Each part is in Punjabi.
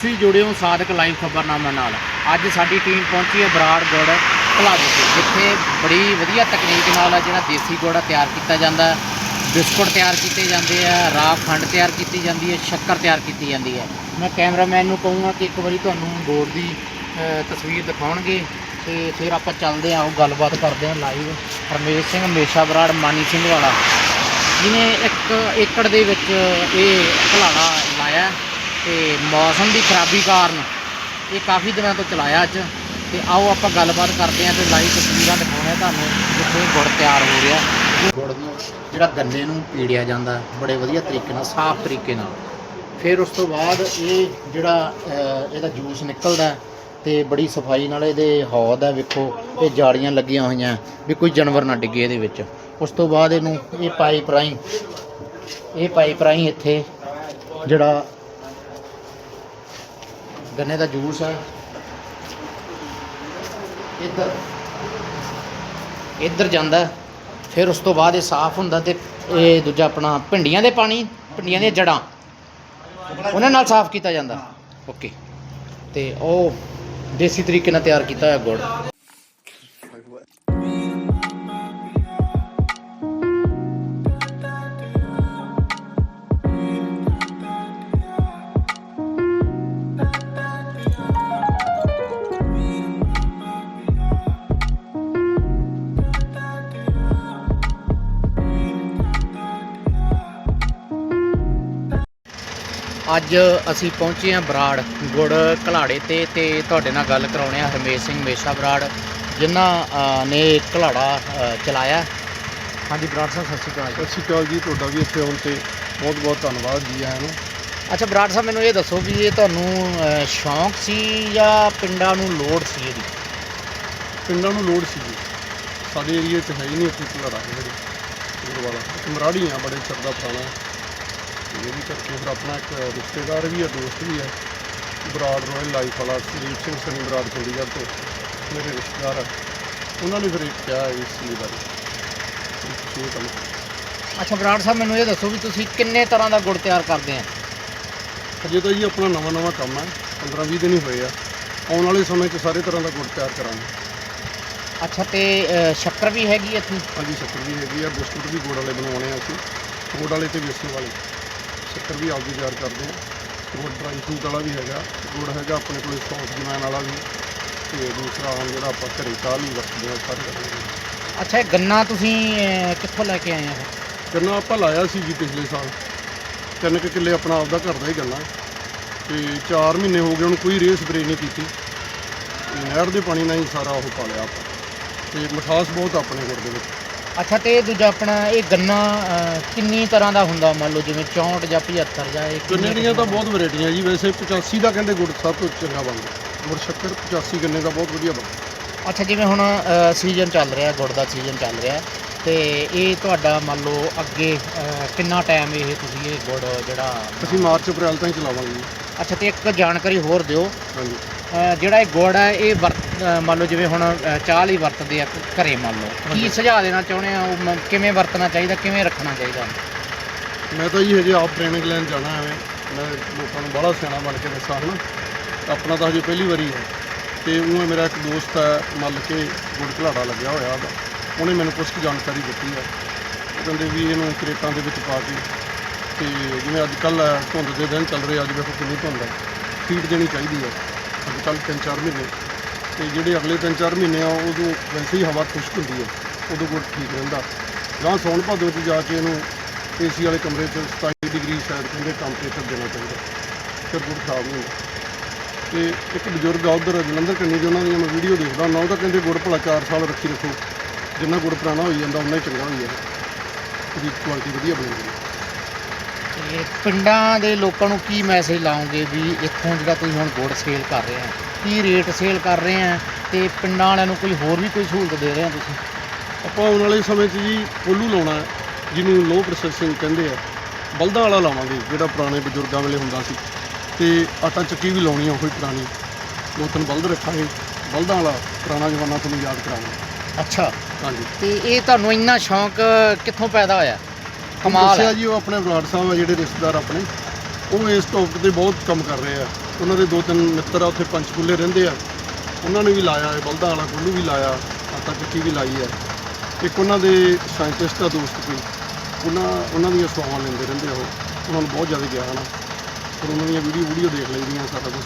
ਤੁਸੀਂ ਜੁੜੇ ਹੋ ਸਾਦਕ ਲਾਈਵ ਖਬਰਨਾਮਾ ਨਾਲ। ਅੱਜ ਸਾਡੀ ਟੀਮ ਪਹੁੰਚੀ ਹੈ ਬਰਾੜਗੜ ਭਲਾਦੇ ਤੇ, ਜਿੱਥੇ ਬੜੀ ਵਧੀਆ ਤਕਨੀਕ ਨਾਲ ਆ ਜਿਹੜਾ ਦੇਸੀ ਗੁੜ ਤਿਆਰ ਕੀਤਾ ਜਾਂਦਾ ਬਿਸਕੁਟ ਤਿਆਰ ਕੀਤੇ ਜਾਂਦੇ ਆ ਰਾਹ ਖੰਡ ਤਿਆਰ ਕੀਤੀ ਜਾਂਦੀ ਹੈ, ਸ਼ੱਕਰ ਤਿਆਰ ਕੀਤੀ ਜਾਂਦੀ ਹੈ। ਮੈਂ ਕੈਮਰਾਮੈਨ ਨੂੰ ਕਹੂੰਗਾ ਕਿ ਇੱਕ ਵਾਰੀ ਤੁਹਾਨੂੰ ਬੋਰਡ ਦੀ ਤਸਵੀਰ ਦਿਖਾਉਣਗੇ ਤੇ ਫਿਰ ਆਪਾਂ ਚੱਲਦੇ ਹਾਂ, ਉਹ ਗੱਲਬਾਤ ਕਰਦੇ ਹਾਂ ਲਾਈਵ। ਰਮੇਸ਼ ਸਿੰਘ ਮੇਸ਼ਾ ਬਰਾੜ, ਮਾਨੀ ਸਿੰਘ ਵਾਲਾ। ਜਿਹਨੇ ਇੱਕ ਏਕੜ ਦੇ ਵਿੱਚ ਇਹ ਘਲਾੜਾ ਲਾਇਆ ਤੇ ਮੌਸਮ ਦੀ ਖਰਾਬੀ ਕਾਰਨ ਇਹ ਕਾਫੀ ਦਿਨਾਂ ਤੋਂ ਚਲਾਇਆ ਅੱਜ। ਤੇ ਆਓ ਆਪਾਂ ਗੱਲਬਾਤ ਕਰਦੇ ਹਾਂ ਤੇ ਲਾਈਵ ਤਸਵੀਰਾਂ ਦਿਖਾਉਣੇ ਤੁਹਾਨੂੰ ਜਿੱਥੇ ਗੁੜ ਤਿਆਰ ਹੋ ਰਿਹਾ। ਗੁੜ ਨੂੰ ਜਿਹੜਾ ਗੰਨੇ ਨੂੰ ਪੀੜਿਆ ਜਾਂਦਾ, ਬੜੇ ਵਧੀਆ ਤਰੀਕੇ ਨਾਲ, ਸਾਫ਼ ਤਰੀਕੇ ਨਾਲ। ਫਿਰ ਉਸ ਤੋਂ ਬਾਅਦ ਇਹ ਜਿਹੜਾ ਇਹਦਾ ਜੂਸ ਨਿਕਲਦਾ ਹੈ ਤੇ ਬੜੀ ਸਫ਼ਾਈ ਨਾਲ ਇਹਦੇ ਹੌਦ ਹੈ, ਵੇਖੋ, ਇਹ ਜਾੜੀਆਂ ਲੱਗੀਆਂ ਹੋਈਆਂ, ਵੀ ਕੋਈ ਜਾਨਵਰ ਨਾ ਡਿੱਗੇ ਇਹਦੇ ਵਿੱਚ। ਉਸ ਤੋਂ ਬਾਅਦ ਇਹਨੂੰ ਇਹ ਪਾਈਪ ਰਾਹੀਂ, ਇਹ ਪਾਈਪ ਰਾਹੀਂ ਇੱਥੇ ਜਿਹੜਾ ਗੰਨੇ ਦਾ ਜੂਸ ਹੈ ਇੱਧਰ ਇੱਧਰ ਜਾਂਦਾ। ਫਿਰ ਉਸ ਤੋਂ ਬਾਅਦ ਇਹ ਸਾਫ਼ ਹੁੰਦਾ ਤੇ ਇਹ ਦੂਜਾ ਆਪਣਾ ਭਿੰਡੀਆਂ ਦੇ ਪਾਣੀ ਭਿੰਡੀਆਂ ਦੀਆਂ ਜੜਾਂ ਉਹਨਾਂ ਨਾਲ ਸਾਫ਼ ਕੀਤਾ ਜਾਂਦਾ। ਓਕੇ। ਤੇ ਉਹ ਦੇਸੀ ਤਰੀਕੇ ਨਾਲ ਤਿਆਰ ਕੀਤਾ ਹੋਇਆ ਗੁੜ। ਅੱਜ ਅਸੀਂ ਪਹੁੰਚੇ ਹਾਂ ਬਰਾੜ ਗੁੜ ਘਲਾੜੇ ਤੇ ਤੇ ਤੁਹਾਡੇ ਨਾਲ ਗੱਲ ਕਰਾਉਣੇ ਆ ਹਰਮੇਸ਼ ਸਿੰਘ ਮੇਸ਼ਾ ਬਰਾੜ ਜਿਨ੍ਹਾਂ ਨੇ ਘਲਾੜਾ ਚਲਾਇਆ। ਹਾਂਜੀ ਬਰਾੜ ਸਾਹਿਬ ਸਤਿ ਸ਼੍ਰੀ ਅਕਾਲ ਸਤਿ ਸ਼੍ਰੀ ਅਕਾਲ ਜੀ ਤੁਹਾਡਾ ਵੀ ਇੱਥੇ ਆਉਣ ਤੇ ਬਹੁਤ ਬਹੁਤ ਧੰਨਵਾਦ ਜੀ ਆਇਆਂ ਨੂੰ। ਅੱਛਾ ਬਰਾੜ ਸਾਹਿਬ ਮੈਨੂੰ ਇਹ ਦੱਸੋ ਵੀ ਇਹ ਤੁਹਾਨੂੰ ਸ਼ੌਂਕ ਸੀ ਜਾਂ ਪਿੰਡਾਂ ਨੂੰ ਲੋੜ ਸੀ ਇਹਦੀ? ਪਿੰਡਾਂ ਨੂੰ ਲੋੜ ਸੀ ਜੀ। ਸਾਡੇ ਏਰੀਏ 'ਚ ਹੈ ਹੀ ਨਹੀਂ ਇੱਥੇ ਘਲਾੜਾ ਜਿਹੜੀ ਗੁੜ ਵਾਲਾ ਇੱਕ ਮਰਾੜੀ ਆ ਬੜੇ ਚਿਰ ਦਾ ਪੁਰਾਣਾ ਤੇ ਇਹਦੀ ਕਰਕੇ ਫਿਰ ਆਪਣਾ ਇੱਕ ਰਿਸ਼ਤੇਦਾਰ ਵੀ ਹੈ ਦੋਸਤ ਵੀ ਹੈ। ਬਰਾੜ ਰੋਇਲ ਲਾਈਫ ਵਾਲਾ ਸਲੀਪ ਸਿੰਘ ਸਨੀ ਬਰਾੜ ਚੰਡੀਗੜ੍ਹ ਤੋਂ ਮੇਰੇ ਰਿਸ਼ਤੇਦਾਰ ਆ। ਉਹਨਾਂ ਨੇ ਫਿਰ ਇਹ ਕਿਹਾ ਇਸ ਚੀਜ਼ ਬਾਰੇ। ਇਹ। ਅੱਛਾ ਬਰਾੜ ਸਾਹਿਬ ਮੈਨੂੰ ਇਹ ਦੱਸੋ ਵੀ ਤੁਸੀਂ ਕਿੰਨੇ ਤਰ੍ਹਾਂ ਦਾ ਗੁੜ ਤਿਆਰ ਕਰਦੇ ਆ? ਅਜੇ ਤਾਂ ਜੀ ਆਪਣਾ ਨਵਾਂ ਨਵਾਂ ਕੰਮ ਹੈ 15 20 ਦਿਨ ਹੀ ਹੋਏ ਆ। ਆਉਣ ਵਾਲੇ ਸਮੇਂ 'ਚ ਸਾਰੇ ਤਰ੍ਹਾਂ ਦਾ ਗੁੜ ਤਿਆਰ ਕਰਾਂਗੇ। ਅੱਛਾ ਤੇ ਅ, ਸ਼ੱਕਰ ਵੀ ਹੈਗੀ ਇੱਥੇ? ਹਾਂਜੀ ਸ਼ੱਕਰ ਵੀ ਹੈਗੀ ਆ। ਬਿਸਕੁਟ ਵੀ ਗੁੜ ਵਾਲੇ ਬਣਾਉਣੇ ਆ ਅਸੀਂ। ਗੁੜ ਵਾਲੇ ਤੇ ਬੇਸਣ ਵਾਲੇ। ਸ਼ੱਕਰ ਵੀ ਆਪਦੀ ਤਿਆਰ ਕਰਦੇ ਆ। ਗੁੜ ਡਰਾਈ ਫਰੂਟ ਵਾਲਾ ਵੀ ਹੈਗਾ। ਗੁੜ ਹੈਗਾ ਆਪਣੇ ਕੋਲ ਸੌਸ ਜਮੈਨ ਵਾਲਾ ਵੀ। ਤੇ ਦੂਸਰਾ ਆਮ ਜਿਹੜਾ ਆਪਾਂ ਘਰੇ ਚਾਹ ਲਈ ਵਰਤਦੇ ਆ ਸਾਰੇ ਅੱਛਾ ਇਹ ਗੰਨਾ ਤੁਸੀਂ ਕਿੱਥੋਂ ਲੈ ਕੇ ਆਏ ਆ? ਗੰਨਾ ਆਪਾਂ ਲਾਇਆ ਸੀ ਜੀ ਪਿਛਲੇ ਸਾਲ। ਤਿੰਨ ਕੁ ਕਿੱਲੇ ਆਪਣਾ ਆਪਦਾ ਘਰ ਦਾ ਹੀ ਗੰਨਾ ਤੇ 4 ਮਹੀਨੇ ਹੋ ਗਏ ਉਹਨੂੰ ਕੋਈ ਰੇਹ ਸਪਰੇਅ ਨਹੀਂ ਕੀਤੀ। ਤੇ ਨਹਿਰ ਦੇ ਪਾਣੀ ਨਾਲ ਹੀ ਸਾਰਾ ਉਹ ਪਾ ਲਿਆ ਆਪਾਂ। ਤੇ ਮਿਠਾਸ ਬਹੁਤ ਆਪਣੇ ਗੁੜ ਦੇ ਵਿੱਚ। ਅੱਛਾ ਤੇ ਦੂਜਾ ਆਪਣਾ ਇਹ ਗੰਨਾ ਅ, ਕਿੰਨੀ ਤਰ੍ਹਾਂ ਦਾ ਹੁੰਦਾ? ਮੰਨ ਲਓ ਜਿਵੇਂ 64 ਜਾਂ 75 ਜਾਂ ਇਹ ਗੰਨੇ ਦੀਆਂ ਤਾਂ ਬਹੁਤ ਵੈਰਾਈਟੀਆਂ ਜੀ। ਵੈਸੇ 85 ਦਾ ਕਹਿੰਦੇ ਗੁੜ ਸਭ ਤੋਂ ਚੰਗਾ ਬਣਦਾ। ਗੁੜ ਸ਼ੱਕਰ 85 ਗੰਨੇ ਦਾ ਬਹੁਤ ਵਧੀਆ ਬਣਦਾ। ਅੱਛਾ ਜਿਵੇਂ ਹੁਣ ਸੀਜ਼ਨ ਚੱਲ ਰਿਹਾ ਗੁੜ ਦਾ ਸੀਜ਼ਨ ਚੱਲ ਰਿਹਾ ਤੇ ਇਹ ਤੁਹਾਡਾ ਮੰਨ ਲਓ ਅੱਗੇ ਅ, ਕਿੰਨਾ ਟਾਈਮ ਇਹ ਤੁਸੀਂ ਇਹ ਗੁੜ ਜਿਹੜਾ ਅਸੀਂ ਮਾਰਚ ਅਪ੍ਰੈਲ ਤਾਈਂ ਚਲਾਵਾਂਗੇ ਜੀ। ਅੱਛਾ ਤੇ ਇੱਕ ਜਾਣਕਾਰੀ ਹੋਰ ਦਿਓ। ਹਾਂਜੀ। ਜਿਹੜਾ ਇਹ ਗੁੜ ਹੈ ਇਹ ਵਰਤ ਮੰਨ ਲਓ ਜਿਵੇਂ ਹੁਣ ਚਾਹ ਲਈ ਵਰਤਦੇ ਆ ਘਰੇ ਮੰਨ ਲਓ। ਕੀ। ਸੁਝਾਅ ਦੇਣਾ ਚਾਹੁੰਦੇ ਆ? ਉਹ ਮ- ਕਿਵੇਂ ਵਰਤਣਾ ਚਾਹੀਦਾ? ਕਿਵੇਂ ਰੱਖਣਾ ਚਾਹੀਦਾ? ਮੈਂ ਤਾਂ ਜੀ ਹਜੇ ਆਪ ਟ੍ਰੇਨਿੰਗ ਲੈਣ ਜਾਣਾ ਐਵੇਂ। ਮੈਂ ਲੋਕਾਂ ਨੂੰ ਬੜਾ ਸਿਆਣਾ ਬਣ ਕੇ ਦੱਸਾਂ ਹਨਾ। ਆਪਣਾ ਤਾਂ ਹਜੇ ਪਹਿਲੀ ਵਾਰੀ ਹੈ। ਤੇ ਉਹ ਮੇਰਾ ਇੱਕ ਦੋਸਤ ਹੈ ਮੱਲ ਕੇ ਗੁੜ ਘਲਾੜਾ ਲੱਗਿਆ ਹੋਇਆ ਉਹਦਾ। ਉਹਨੇ ਮੈਨੂੰ ਕੁਝ ਕੁ ਜਾਣਕਾਰੀ ਦਿੱਤੀ ਹੈ। ਉਹ ਕਹਿੰਦੇ ਵੀ ਇਹਨੂੰ ਕਰੇਟਾਂ ਦੇ ਵਿੱਚ ਪਾ ਕੇ ਤੇ ਜਿਵੇਂ ਅੱਜ ਕੱਲ ਧੁੰਦ ਦੇ ਦਿਨ ਚੱਲ ਰਹੇ ਅੱਜ ਵੇਖੋ ਕਿੰਨੀ ਧੁੰਦ ਹੈ। ਫੀਡ ਦੇਣੀ ਚਾਹੀਦੀ ਹੈ। ਕੱਲ ਤਿੰਨ ਚਾਰ ਮਹੀਨੇ। ਤੇ ਜਿਹੜੇ ਅਗਲੇ ਤਿੰਨ ਚਾਰ ਮਹੀਨੇ ਆ, ਉਦੋਂ ਵੈਸੇ ਹੀ ਹਵਾ ਖੁਸ਼ਕ ਹੁੰਦੀ ਹੈ ਉਦੋਂ ਗੁੜ ਠੀਕ ਰਹਿੰਦਾ ਗਾਂ ਸੌਣ ਭਾਦੋ 'ਚ ਜਾ ਕੇ ਇਹਨੂੰ ਏਸੀ ਵਾਲੇ ਕਮਰੇ 'ਚ 27 ਡਿਗਰੀ ਸ਼ਾਇਦ ਦੇ ਟੈਂਪਰੇਚਰ ਦੇਣਾ ਚਾਹੀਦਾ। ਫਿਰ ਗੁੜ ਖਰਾਬ ਨਹੀਂ ਹੁੰਦਾ। ਤੇ ਇੱਕ ਬਜ਼ੁਰਗ ਆ ਉਧਰ, ਜਲੰਧਰ ਕੰਨੀ ਦੇ, ਉਹਨਾਂ ਦੀਆਂ ਮੈਂ ਵੀਡੀਓ ਦੇਖਦਾ ਹੁੰਦਾ। ਉਹ ਤਾਂ ਕਹਿੰਦੇ ਗੁੜ ਭਲਾ 4 ਸਾਲ ਰੱਖੀ ਰੱਖੋ। ਜਿੰਨਾ ਗੁੜ ਪੁਰਾਣਾ ਹੋਈ ਜਾਂਦਾ ਉਨਾ ਹੀ ਚੰਗਾ ਹੋਈ ਜਾਂਦਾ। ਉਹਦੀ ਕੁਆਲਿਟੀ ਵਧੀਆ ਬਣੀ ਜਾਂਦੀ ਤੇ ਪਿੰਡਾਂ ਦੇ ਲੋਕਾਂ ਨੂੰ ਕੀ ਮੈਸੇਜ ਲਾਉਂਗੇ ਵੀ ਇੱਥੋਂ ਜਿਹੜਾ ਤੁਸੀਂ ਹੁਣ ਗੁੜ ਸੇਲ ਕਰ ਰਹੇ ਆ? ਕੀ ਰੇਟ ਸੇਲ ਕਰ ਰਹੇ ਆ? ਤੇ ਪਿੰਡਾਂ ਵਾਲਿਆਂ ਨੂੰ ਕੋਈ ਹੋਰ ਵੀ ਕੋਈ ਸਹੂਲਤ ਦੇ ਰਹੇ ਆ ਤੁਸੀਂ? ਆਪਾਂ ਆਉਣ ਵਾਲੇ ਸਮੇਂ 'ਚ ਜੀ ਕੋਲੂ ਲਾਉਣਾ ਹੈ, ਜਿਹਨੂੰ ਲੋ ਪ੍ਰੋਸੈਸਿੰਗ ਕਹਿੰਦੇ ਆ ਬਲਦਾਂ ਵਾਲਾ ਲਾਵਾਂਗੇ ਜਿਹੜਾ ਪੁਰਾਣੇ ਬਜ਼ੁਰਗਾਂ ਵੇਲੇ ਹੁੰਦਾ ਸੀ। ਤੇ ਆਟਾ ਚੱਕੀ ਵੀ ਲਾਉਣੀ ਆ ਉਹੀ ਪੁਰਾਣੀ। ਦੋ ਤਿੰਨ ਬਲਦ ਰੱਖਾਂਗੇ ਬਲਦਾਂ ਵਾਲਾ ਪੁਰਾਣਾ ਜ਼ਮਾਨਾ ਤੁਹਾਨੂੰ ਯਾਦ ਕਰਾਂਗੇ ਅੱਛਾ। ਹਾਂਜੀ। ਤੇ ਇਹ ਤੁਹਾਨੂੰ ਇੰਨਾ ਸ਼ੌਂਕ ਕਿੱਥੋਂ ਪੈਦਾ ਹੋਇਆ? ਕਮਾਲ ਦੱਸਿਆ ਹੈ ਜੀ ਉਹ ਆਪਣੇ ਬਰਾੜ ਸਾਹਿਬ ਆ ਜਿਹੜੇ ਰਿਸ਼ਤੇਦਾਰ ਆਪਣੇ ਉਹ ਇਸ ਟੌਪਿਕ ਤੇ ਬਹੁਤ ਕੰਮ ਕਰ ਰਹੇ ਆ। ਉਹਨਾਂ ਦੇ ਦੋ ਤਿੰਨ ਮਿੱਤਰ ਆ ਉੱਥੇ ਪੰਚਕੂਲੇ ਰਹਿੰਦੇ ਆ। ਉਹਨਾਂ ਨੇ ਵੀ ਲਾਇਆ ਹੈ ਬਲਦਾਂ ਵਾਲਾ ਕੋਲੂ ਵੀ ਲਾਇਆ ਆਟਾ ਚੱਕੀ ਵੀ ਲਾਈ ਹੈ ਇੱਕ ਉਹਨਾਂ ਦੇ ਸਾਇੰਟਿਸਟ ਦਾ ਦੋਸਤ ਕੋਈ ਉਹਨਾਂ ਉਹਨਾਂ ਦੀਆਂ ਸਵਾਵਾਂ ਲੈਂਦੇ ਰਹਿੰਦੇ ਆ ਉਹ। ਉਹਨਾਂ ਨੂੰ ਬਹੁਤ ਜ਼ਿਆਦਾ ਗਿਆਨ ਆ। ਪਰ ਉਹਨਾਂ ਦੀਆਂ ਵੀਡੀਓ ਵੀਡੀਓ ਦੇਖ ਲਈਦੀਆਂ ਸਾਰਾ ਕੁਝ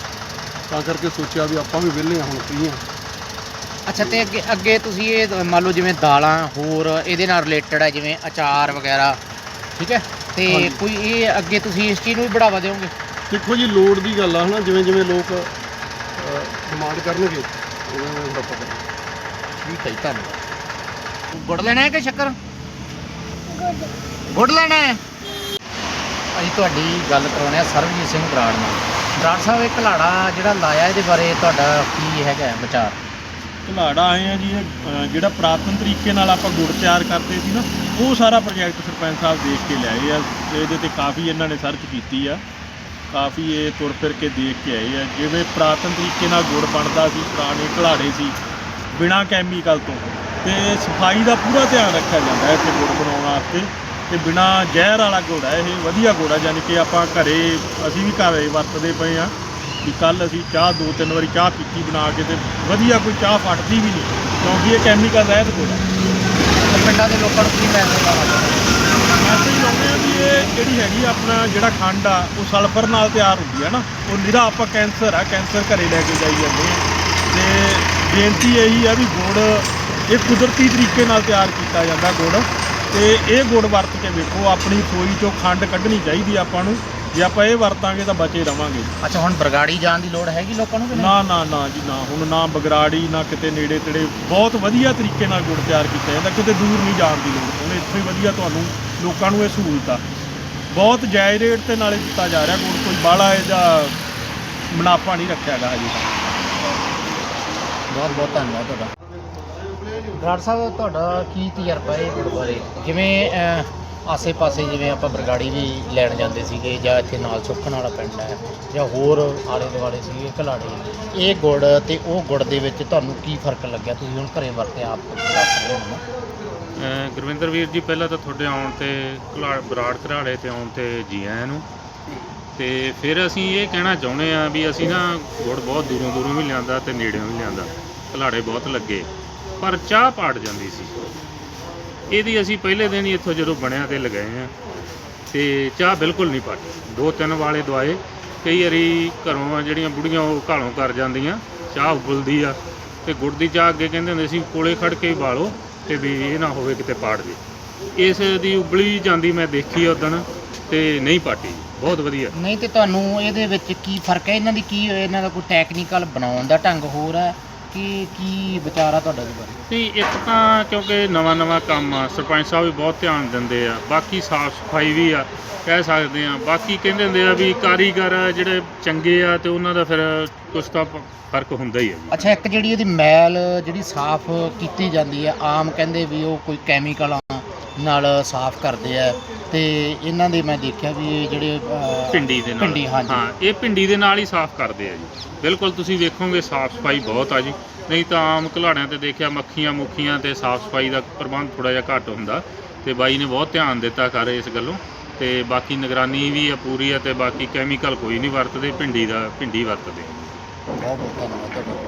ਤਾਂ ਕਰਕੇ ਸੋਚਿਆ ਵੀ ਆਪਾਂ ਵੀ ਵਿਹਲੇ ਆ ਹੁਣ ਫ੍ਰੀ ਆ। ਅੱਛਾ ਤੇ ਅੱਗੇ ਅੱਗੇ ਤੁਸੀਂ ਇਹ ਮੰਨ ਲਓ ਜਿਵੇਂ ਦਾਲਾਂ ਹੋਰ ਇਹਦੇ ਨਾਲ ਰਿਲੇਟਡ ਹੈ ਜਿਵੇਂ ਅਚਾਰ ਵਗੈਰਾ। ਠੀਕ ਹੈ? ਤੇ ਹਾਂਜੀ। ਕੋਈ ਇਹ ਅੱਗੇ ਤੁਸੀਂ ਇਸ ਚੀਜ਼ ਨੂੰ ਵੀ ਬੜਾਵਾ ਦਿਓਗੇ? ਦੇਖੋ ਜੀ ਲੋੜ ਦੀ ਗੱਲ ਆ ਹਨਾ? ਜਿਵੇਂ ਜਿਵੇਂ ਲੋਕ ਡਿਮਾਂਡ ਕਰਨਗੇ ਉਵੇਂ ਉਵੇਂ ਫਿਰ ਆਪਾਂ ਕਰਾਂਗੇ। ਠੀਕ ਹੈ ਜੀ ਧੰਨਵਾਦ। ਗੁੜ ਲੈਣਾ ਹੈ ਕਿ ਸ਼ੱਕਰ? ਗੁੜ ਲੈਣਾ ਹੈ। ਅਸੀਂ ਤੁਹਾਡੀ ਗੱਲ ਕਰਾਉਣੇ ਆ ਸਰਬਜੀਤ ਸਿੰਘ ਬਰਾੜ ਨਾਲ। ਬਰਾੜ ਸਾਹਿਬ ਇਹ ਘਲਾੜਾ ਜਿਹੜਾ ਲਾਇਆ ਇਹਦੇ ਬਾਰੇ ਤੁਹਾਡਾ ਕੀ ਹੈਗਾ ਹੈ ਵਿਚਾਰ? ਘਲਾੜਾ ਆਏ ਆ ਜੀ, ਇਹ ਜਿਹੜਾ ਪੁਰਾਤਨ ਤਰੀਕੇ ਨਾਲ ਆਪਾਂ ਗੁੜ ਤਿਆਰ ਕਰਦੇ ਸੀ ਨਾ, ਉਹ ਸਾਰਾ ਪ੍ਰੋਜੈਕਟ ਸਰਪੰਚ ਸਾਹਿਬ ਦੇਖ ਕੇ ਲੈ ਗਏ ਆ, ਇਹਦੇ ਤੇ ਕਾਫੀ ਇਹਨਾਂ ਨੇ ਸਰਚ ਕੀਤੀ ਆ, ਕਾਫੀ ਇਹ ਤੁਰ ਫਿਰ ਕੇ ਦੇਖ ਕੇ ਆਏ ਆ। ਜਿਵੇਂ ਪੁਰਾਤਨ ਤਰੀਕੇ ਨਾਲ ਗੁੜ ਬਣਦਾ ਸੀ, ਪੁਰਾਣੇ ਘਲਾੜੇ ਸੀ, ਬਿਨਾਂ ਕੈਮੀਕਲ ਤੋਂ। ਤੇ ਸਫ਼ਾਈ ਦਾ ਪੂਰਾ ਧਿਆਨ ਰੱਖਿਆ ਜਾਂਦਾ ਹੈ ਇੱਥੇ ਗੁੜ ਬਣਾਉਣ ਵਾਸਤੇ, ਤੇ ਬਿਨਾਂ ਜ਼ਹਿਰ ਵਾਲਾ ਗੁੜ ਹੈ ਇਹ ਵਧੀਆ ਗੁੜ ਹੈ ਯਾਨੀ ਕਿ ਆਪਾਂ ਘਰੇ, ਅਸੀਂ ਵੀ ਘਰੇ ਵਰਤਦੇ ਪਏ ਆ। ਵੀ ਕੱਲ ਅਸੀਂ ਚਾਹ ਦੋ ਤਿੰਨ ਵਾਰੀ ਚਾਹ ਪੀਤੀ ਬਣਾ ਕੇ ਤੇ ਵਧੀਆ ਕੋਈ ਚਾਹ ਫਟਦੀ ਵੀ ਨਹੀਂ ਕਿਉਂਕਿ ਇਹ ਕੈਮੀਕਲ ਰਹਿਤ ਹੈ। ਤੇ ਪਿੰਡਾਂ ਦੇ ਲੋਕਾਂ ਨੂੰ ਕੀ ਮੈਸੇਜ ਲਾਉਣਾ ਮੈਸੇਜ ਲਾਉਂਦੇ ਆ ਵੀ ਇਹ ਜਿਹੜੀ ਹੈਗੀ ਆਪਣਾ ਜਿਹੜਾ ਖੰਡ ਆ ਉਹ ਸਲਫਰ ਨਾਲ ਤਿਆਰ ਹੁੰਦੀ ਆ ਨਾ ਉਹ ਨਿਰਾ ਆਪਾਂ ਕੈਂਸਰ ਆ ਕੈਂਸਰ ਘਰੇ ਲੈ ਕੇ ਜਾਈ ਜਾਂਦੇ ਆ। ਤੇ ਬੇਨਤੀ ਇਹੀ ਆ ਵੀ ਗੁੜ ਇਹ ਕੁਦਰਤੀ ਤਰੀਕੇ ਨਾਲ ਤਿਆਰ ਕੀਤਾ ਜਾਂਦਾ ਗੁੜ ਤੇ ਇਹ ਗੁੜ ਵਰਤ ਕੇ ਵੇਖੋ ਆਪਣੀ ਰਸੋਈ ਚੋਂ ਖੰਡ ਕੱਢਣੀ ਚਾਹੀਦੀ ਆਪਾਂ ਨੂੰ। ਜੇ ਆਪਾਂ ਇਹ ਵਰਤਾਂਗੇ ਤਾਂ ਬਚੇ ਰਵਾਂਗੇ। ਅੱਛਾ ਹੁਣ ਬਰਗਾੜੀ ਜਾਣ ਦੀ ਲੋੜ ਹੈਗੀ ਲੋਕਾਂ ਨੂੰ ਕਿ ਨਹੀਂ? ਨਾ ਨਾ ਨਾ ਜੀ ਨਾ। ਹੁਣ ਨਾ ਬਗਰਾੜੀ ਨਾ ਕਿਤੇ ਨੇੜੇ ਤੇੜੇ ਬਹੁਤ ਵਧੀਆ ਤਰੀਕੇ ਨਾਲ ਗੁੜ ਤਿਆਰ ਕੀਤਾ ਜਾਂਦਾ ਕਿਤੇ ਦੂਰ ਨਹੀਂ ਜਾਣ ਦੀ ਲੋੜ। ਹੁਣ ਇੱਥੇ ਹੀ ਵਧੀਆ ਤੁਹਾਨੂੰ ਲੋਕਾਂ ਨੂੰ ਇਹ ਸਹੂਲਤ। ਆ ਬਹੁਤ ਜਾਇਜ਼ ਰੇਟ ਤੇ ਨਾਲੇ ਦਿੱਤਾ ਜਾ ਰਿਹਾ ਗੁੜ। ਕੋਈ ਬਾਹਲਾ ਇਹਦਾ ਮੁਨਾਫਾ ਨਹੀਂ ਰੱਖਿਆ ਗਾ ਹਜੇ। ਤੱਕ ਬਹੁਤ ਬਹੁਤ ਧੰਨਵਾਦ ਤੁਹਾਡਾ। ਬਰਾੜ ਸਾਹਿਬ ਤੁਹਾਡਾ ਕੀ ਤਜਰਬਾ ਹੈ ਗੁੜ ਬਾਰੇ? ਜਿਵੇਂ ਅਹ, ਆਸੇ-ਪਾਸੇ ਜਿਵੇਂ ਆਪਾਂ ਬਰਗਾੜੀ ਵੀ ਲੈਣ ਜਾਂਦੇ ਸੀਗੇ ਜਾਂ ਇੱਥੇ ਨਾਲ ਸੁੱਖਣ ਵਾਲਾ ਪਿੰਡ ਹੈ ਜਾਂ ਹੋਰ ਆਲੇ ਦੁਆਲੇ ਸੀਗੇ ਘਲਾੜੇ। ਇਹ ਗੁੜ ਤੇ ਉਹ ਗੁੜ ਦੇ ਵਿੱਚ ਤੁਹਾਨੂੰ ਕੀ ਫ਼ਰਕ ਲੱਗਿਆ? ਤੁਸੀਂ ਹੁਣ ਘਰੇ ਵਰਤਿਆ ਆਪ ਦੱਸ ਰਹੇ ਹੋ ਗੁਰਵਿੰਦਰ ਵੀਰ ਜੀ, ਪਹਿਲਾਂ ਤਾਂ ਤੁਹਾਡੇ ਆਉਣ ਤੇ ਘਲਾ- ਬਰਾੜ ਘਰਾੜੇ ਤੇ ਆਉਣ ਤੇ ਜੀ ਆਇਆਂ ਨੂੰ। ਤੇ ਫਿਰ ਅਸੀਂ ਇਹ ਕਹਿਣਾ ਚਾਹੁੰਦੇ ਆ ਵੀ ਅਸੀਂ ਨਾ ਗੁੜ ਬਹੁਤ ਦੂਰੋਂ ਦੂਰੋਂ ਵੀ ਲਿਆਂਦਾ ਤੇ ਨੇੜਿਓਂ ਵੀ ਲਿਆਂਦਾ। ਘਲਾੜੇ ਬਹੁਤ ਲੱਗੇ। ਪਰ ਚਾਹ ਪਾੜ ਜਾਂਦੀ ਸੀ। ਇਹਦੀ ਅਸੀਂ ਪਹਿਲੇ ਦਿਨ ਹੀ ਇੱਥੋਂ ਜਦੋਂ ਬਣਿਆ ਤੇ ਲਗਾਏ ਆ। ਤੇ ਚਾਹ ਬਿਲਕੁਲ ਨਹੀਂ ਪਾਟੀ ਦੋ ਤਿੰਨ ਵਾਲੇ ਦਵਾਏ। ਕਈ ਵਾਰੀ ਘਰੋਂ ਆ ਜਿਹੜੀਆਂ ਬੁੜੀਆਂ ਉਹ ਘਾਲੋਂ ਕਰ ਜਾਂਦੀਆਂ। ਚਾਹ ਉਬਲਦੀ ਆ। ਤੇ ਗੁੜ ਦੀ ਚਾਹ ਅੱਗੇ ਕਹਿੰਦੇ ਹੁੰਦੇ ਸੀ, ਕੋਲੇ ਖੜ ਕੇ ਬਾਲੋ ਤੇ ਵੀ ਇਹ ਨਾ ਹੋਵੇ ਕਿਤੇ ਪਾੜ ਜੇ। ਇਸ ਦੀ ਉਬਲੀ ਜਾਂਦੀ ਮੈਂ ਦੇਖੀ ਉਦਣ ਤੇ ਨਹੀਂ ਪਾਟੀ। ਬਹੁਤ ਵਧੀਆ। ਨਹੀਂ ਤੇ ਤੁਹਾਨੂੰ ਇਹਦੇ ਵਿੱਚ ਕੀ ਫ਼ਰਕ ਹੈ? ਇਹਨਾਂ ਦੀ ਕੀ, ਇਹਨਾਂ ਦਾ ਕੋਈ ਟੈਕਨੀਕਲ ਬਣਾਉਣ ਦਾ ਢੰਗ ਹੋਰ ਹੈ? ਕਿ ਕੀ ਵਿਚਾਰ ਆ ਤੁਹਾਡਾ ਇਹਦੇ ਬਾਰੇ? ਤੇ ਇੱਕ ਤਾਂ ਕਿਉਂਕਿ ਨਵਾਂ ਨਵਾਂ ਕੰਮ ਆ ਸਰਪੰਚ ਸਾਹਿਬ ਵੀ ਬਹੁਤ ਧਿਆਨ ਦਿੰਦੇ ਆ ਬਾਕੀ ਸਾਫ਼ ਸਫ਼ਾਈ ਵੀ ਆ ਕਹਿ ਸਕਦੇ ਆ ਬਾਕੀ ਕਹਿੰਦੇ ਹੁੰਦੇ ਆ ਵੀ ਕਾਰੀਗਰ ਜਿਹੜੇ ਚੰਗੇ ਆ ਤੇ ਉਹਨਾਂ ਦਾ ਫਿਰ ਕੁਛ ਤਾਂ ਪ- ਫ਼ਰਕ ਹੁੰਦਾ ਹੀ ਆ ਜੀ। ਅੱਛਾ ਇੱਕ ਜਿਹੜੀ ਇਹਦੀ ਮੈਲ ਜਿਹੜੀ ਸਾਫ਼ ਕੀਤੀ ਜਾਂਦੀ ਹੈ ਆਮ ਕਹਿੰਦੇ ਵੀ ਉਹ ਕੋਈ ਕੈਮੀਕਲਾਂ ਨਾਲ ਸਾਫ਼ ਕਰਦੇ ਆ। ਤੇ ਇਹਨਾਂ ਦੇ ਮੈਂ ਦੇਖਿਆ ਵੀ ਇਹ ਜਿਹੜੇ ਅਹ, ਪਿੰਡੀ ਦੇ ਨਾਲ। ਭਿੰਡੀ, ਹਾਂਜੀ। ਹਾਂ ਇਹ ਪਿੰਡੀ ਦੇ ਨਾਲ ਹੀ ਸਾਫ਼ ਕਰਦੇ ਆ ਜੀ। ਬਿਲਕੁਲ ਤੁਸੀਂ ਵੇਖੋਗੇ ਸਾਫ਼ ਸਫ਼ਾਈ ਬਹੁਤ ਆ ਜੀ। ਨਹੀਂ ਤਾਂ ਆਮ ਘਲਾੜਿਆਂ ਤੇ ਦੇਖਿਆ ਮੱਖੀਆਂ ਮੁੱਖੀਆਂ ਤੇ ਸਾਫ਼ ਸਫ਼ਾਈ ਦਾ ਪ੍ਰਬੰਧ ਥੋੜਾ ਜਿਹਾ ਘੱਟ ਹੁੰਦਾ। ਤੇ ਬਾਈ ਨੇ ਬਹੁਤ ਧਿਆਨ ਦਿੱਤਾ ਕਰ ਇਸ ਗੱਲੋਂ। ਤੇ ਬਾਕੀ ਨਿਗਰਾਨੀ ਵੀ ਆ ਪੂਰੀ ਆ ਤੇ ਬਾਕੀ ਕੈਮੀਕਲ ਕੋਈ ਨਹੀਂ ਵਰਤਦੇ ਭਿੰਡੀ ਦਾ ਭਿੰਡੀ ਵਰਤਦੇ। ਬਹੁਤ ਬਹੁਤ ਧੰਨਵਾਦ ਤੁਹਾਡਾ।